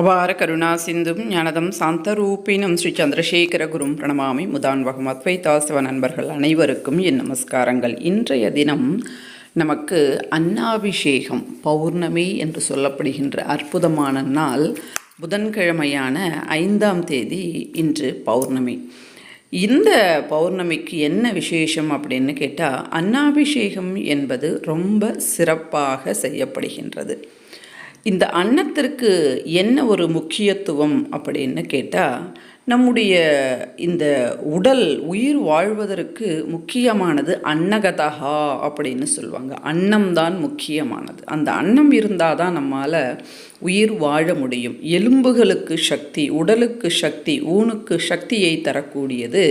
அபார கருணா சிந்தும் ஞானதம் சாந்தரூபினம் ஸ்ரீ சந்திரசேகர குரும் பிரணமாமி முதான்வகம் அத்வைதாசவ நண்பர்கள் அனைவருக்கும் என் நமஸ்காரங்கள். இன்றைய தினம் நமக்கு அன்னாபிஷேகம் பௌர்ணமி என்று சொல்லப்படுகின்ற அற்புதமான நாள் புதன்கிழமையான ஐந்தாம் தேதி இன்று பௌர்ணமி. இந்த பௌர்ணமிக்கு என்ன விசேஷம் அப்படின்னு கேட்டால் அன்னாபிஷேகம் என்பது ரொம்ப சிறப்பாக செய்யப்படுகின்றது. இந்த அன்னத்திற்கு என்ன ஒரு முக்கியத்துவம் அப்படின்னு கேட்டால் நம்முடைய இந்த உடல் உயிர் வாழ்வதற்கு முக்கியமானது அன்னகதகா அப்படின்னு சொல்லுவாங்க. அன்னம் தான் முக்கியமானது. அந்த அன்னம் இருந்தால் தான் நம்மால் உயிர் வாழ முடியும். எலும்புகளுக்கு சக்தி உடலுக்கு சக்தி ஊனுக்கு சக்தியை தரக்கூடியது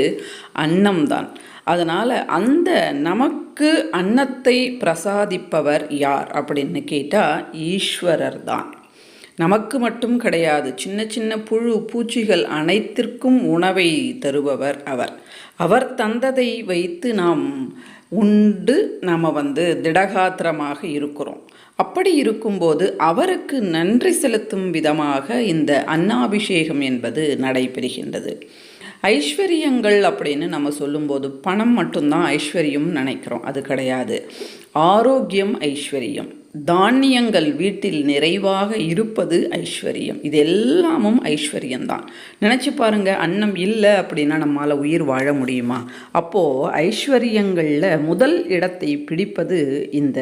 அன்னம்தான். அதனால் அந்த நமக்கு அன்னத்தை பிரசாதிப்பவர் யார் அப்படின்னு கேட்டால் ஈஸ்வரர் தான் நமக்கு மட்டும் கிடையாது. சின்ன சின்ன புழு பூச்சிகள் அனைத்திற்கும் உணவை தருபவர் அவர். அவர் தந்ததை வைத்து நாம் உண்டு நாம் வந்து திடகாத்திரமாக இருக்கிறோம். அப்படி இருக்கும்போது அவருக்கு நன்றி செலுத்தும் விதமாக இந்த அன்னாபிஷேகம் என்பது நடைபெறுகின்றது. ஐஸ்வர்யங்கள் அப்படின்னு நம்ம சொல்லும்போது பணம் மட்டும்தான் ஐஸ்வர்யம் நினைக்கிறோம். அது கிடையாது. ஆரோக்கியம் ஐஸ்வர்யம். தானியங்கள் வீட்டில் நிறைவாக இருப்பது ஐஸ்வர்யம். இது எல்லாமும் ஐஸ்வர்யம்தான். நினச்சி பாருங்க அன்னம் இல்லை அப்படின்னா நம்மளால் உயிர் வாழ முடியுமா? அப்போது ஐஸ்வர்யங்களில் முதல் இடத்தை பிடிப்பது இந்த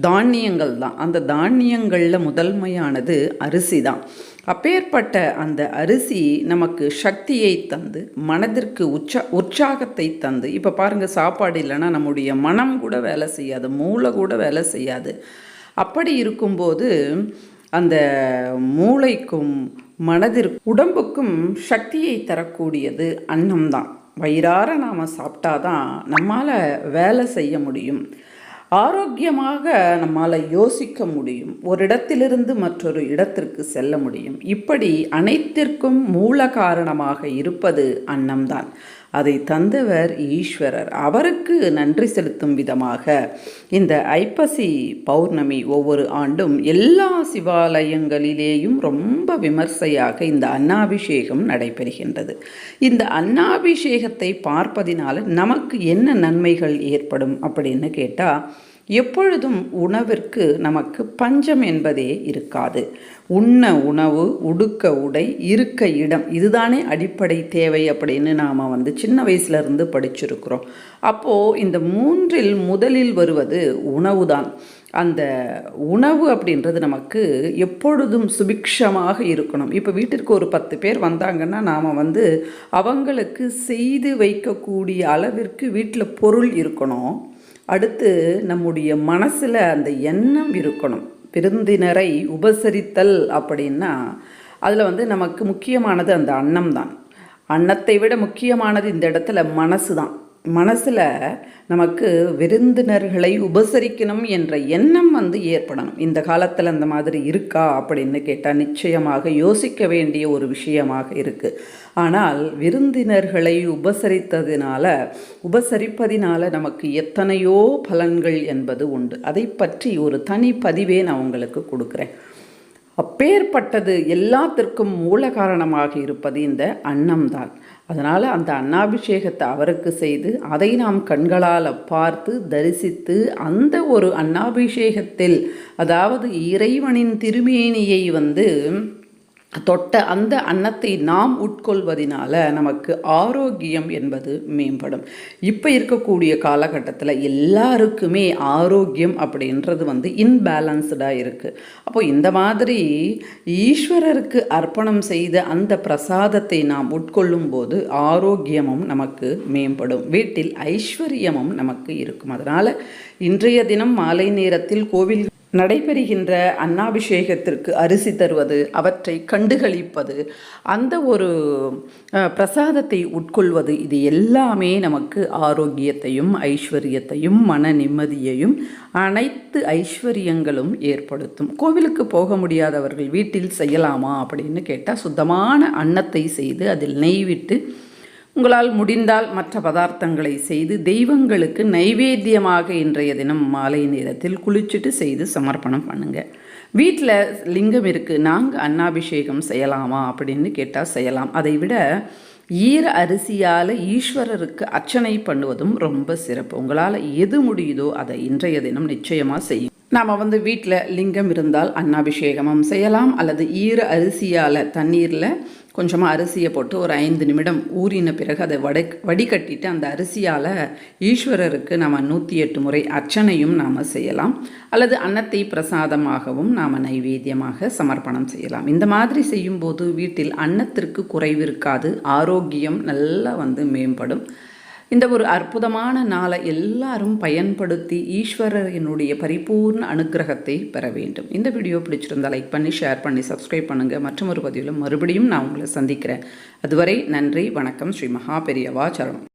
தானியங்கள் தான் அந்த தானியங்களில் முதன்மையானது அரிசி தான் அப்பேற்பட்ட அந்த அரிசி நமக்கு சக்தியை தந்து மனதிற்கு உற்சா உற்சாகத்தை தந்து இப்போ பாருங்கள் சாப்பாடு இல்லைன்னா நம்முடைய மனம் கூட வேலை செய்யாது மூளை கூட வேலை செய்யாது. அப்படி இருக்கும்போது அந்த மூளைக்கும் மனதிற்கும் உடம்புக்கும் சக்தியை தரக்கூடியது அன்னம்தான். வயிறார நாம் சாப்பிட்டாதான் நம்மால் வேலை செய்ய முடியும். ஆரோக்கியமாக நம்மால் யோசிக்க முடியும். ஒரு இடத்திலிருந்து மற்றொரு இடத்திற்கு செல்ல முடியும். இப்படி அனைத்திற்கும் மூல காரணமாக இருப்பது அன்னம்தான். அதை தந்தவர் ஈஸ்வரர். அவருக்கு நன்றி செலுத்தும் விதமாக இந்த ஐப்பசி பௌர்ணமி ஒவ்வொரு ஆண்டும் எல்லா சிவாலயங்களிலேயும் ரொம்ப விமர்சையாக இந்த அன்னாபிஷேகம் நடைபெறுகின்றது. இந்த அன்னாபிஷேகத்தை பார்ப்பதினால் நமக்கு என்ன நன்மைகள் ஏற்படும் அப்படின்னு கேட்டால் எப்பொழுதும் உணவிற்கு நமக்கு பஞ்சம் என்பதே இருக்காது. உண்ண உணவு உடுக்க உடை இருக்க இடம் இதுதானே அடிப்படை தேவை அப்படின்னு நாம் வந்து சின்ன வயசுலேருந்து படிச்சிருக்கிறோம். அப்போது இந்த மூன்றில் முதலில் வருவது உணவு தான் அந்த உணவு அப்படின்றது நமக்கு எப்பொழுதும் சுபிக்ஷமாக இருக்கணும். இப்போ வீட்டிற்கு ஒரு பத்து பேர் வந்தாங்கன்னா நாம் வந்து அவங்களுக்கு செய்து வைக்கக்கூடிய அளவிற்கு வீட்டில் பொருள் இருக்கணும். அடுத்து நம்முடைய மனசில் அந்த எண்ணம் இருக்கணும். விருந்தினரை உபசரித்தல் அப்படின்னா அதில் வந்து நமக்கு முக்கியமானது அந்த அன்னம் தான் அன்னத்தை விட முக்கியமானது இந்த இடத்துல மனசு தான் மனசில் நமக்கு விருந்தினர்களை உபசரிக்கணும் என்ற எண்ணம் வந்து ஏற்படணும். இந்த காலத்தில் அந்த மாதிரி இருக்கா அப்படின்னு கேட்டால் நிச்சயமாக யோசிக்க வேண்டிய ஒரு விஷயமாக இருக்குது ஆனால் விருந்தினர்களை உபசரித்ததினால உபசரிப்பதினால நமக்கு எத்தனையோ பலன்கள் என்பது உண்டு. அதை பற்றி ஒரு தனி பதிவே நான் உங்களுக்கு கொடுக்குறேன். அப்பேற்பட்டது எல்லாத்திற்கும் மூல காரணமாக இருப்பது இந்த அன்னம்தான். அதனால் அந்த அன்னாபிஷேகத்தை அவருக்கு செய்து அதை நாம் கண்களால் பார்த்து தரிசித்து அந்த ஒரு அன்னாபிஷேகத்தில் அதாவது இறைவனின் திருமேனியை வந்து தொட்ட அந்த அன்னத்தை நாம் உட்கொள்வதனால நமக்கு ஆரோக்கியம் என்பது மேம்படும். இப்போ இருக்கக்கூடிய காலகட்டத்தில் எல்லாருக்குமே ஆரோக்கியம் அப்படின்றது வந்து இன்பேலன்ஸ்டாக இருக்குது அப்போ இந்த மாதிரி ஈஸ்வரருக்கு அர்ப்பணம் செய்த அந்த பிரசாதத்தை நாம் உட்கொள்ளும் போது ஆரோக்கியமும் நமக்கு மேம்படும். வீட்டில் ஐஸ்வர்யமும் நமக்கு இருக்கும். அதனால் இன்றைய தினம் மாலை நேரத்தில் கோவில் நடைபெறுகின்ற அன்னாபிஷேகத்திற்கு அரிசி தருவது அவற்றை கண்டுகளிப்பது அந்த ஒரு பிரசாதத்தை உட்கொள்வது இது எல்லாமே நமக்கு ஆரோக்கியத்தையும் ஐஸ்வர்யத்தையும் மன நிம்மதியையும் அனைத்து ஐஸ்வர்யங்களும் ஏற்படுத்தும். கோவிலுக்கு போக முடியாதவர்கள் வீட்டில் செய்யலாமா அப்படின்னு கேட்டால் சுத்தமான அன்னத்தை செய்து அதில் நெய் விட்டு உங்களால் முடிந்தால் மற்ற பதார்த்தங்களை செய்து தெய்வங்களுக்கு நைவேத்தியமாக இன்றைய தினம் மாலை நேரத்தில் குளிச்சுட்டு செய்து சமர்ப்பணம் பண்ணுங்க. வீட்டில் லிங்கம் இருக்குது நாங்கள் அன்னாபிஷேகம் செய்யலாமா அப்படின்னு கேட்டால் செய்யலாம். அதை விட ஈர அரிசியால் ஈஸ்வரருக்கு அர்ச்சனை பண்ணுவதும் ரொம்ப சிறப்பு. உங்களால் எது முடியுதோ அதை இன்றைய தினம் நிச்சயமாக செய்யும் நாம் வந்து வீட்டில் லிங்கம் இருந்தால் அன்னாபிஷேகமும் செய்யலாம். அல்லது ஈர அரிசியால் தண்ணீரில் கொஞ்சமாக அரிசியை போட்டு ஒரு ஐந்து நிமிடம் ஊறின பிறகு அதை வடை வடிகட்டிட்டு அந்த அரிசியால் ஈஸ்வரருக்கு நாம் நூற்றி எட்டு முறை அர்ச்சனையும் நாம் செய்யலாம். அல்லது அன்னத்தை பிரசாதமாகவும் நாம் நைவேத்தியமாக சமர்ப்பணம் செய்யலாம். இந்த மாதிரி செய்யும்போது வீட்டில் அன்னத்திற்கு குறைவு இருக்காது. ஆரோக்கியம் நல்லா வந்து மேம்படும். இந்த ஒரு அற்புதமான நாளை எல்லாரும் பயன்படுத்தி ஈஸ்வரனுடைய பரிபூர்ண அனுக்கிரகத்தை பெற வேண்டும். இந்த வீடியோ பிடிச்சிருந்தால் லைக் பண்ணி ஷேர் பண்ணி சப்ஸ்கிரைப் பண்ணுங்கள் மற்றும் ஒரு பதிவில் மறுபடியும் நான் உங்களை சந்திக்கிறேன். அதுவரை நன்றி வணக்கம். ஸ்ரீ மகா பெரியவா சரணம்.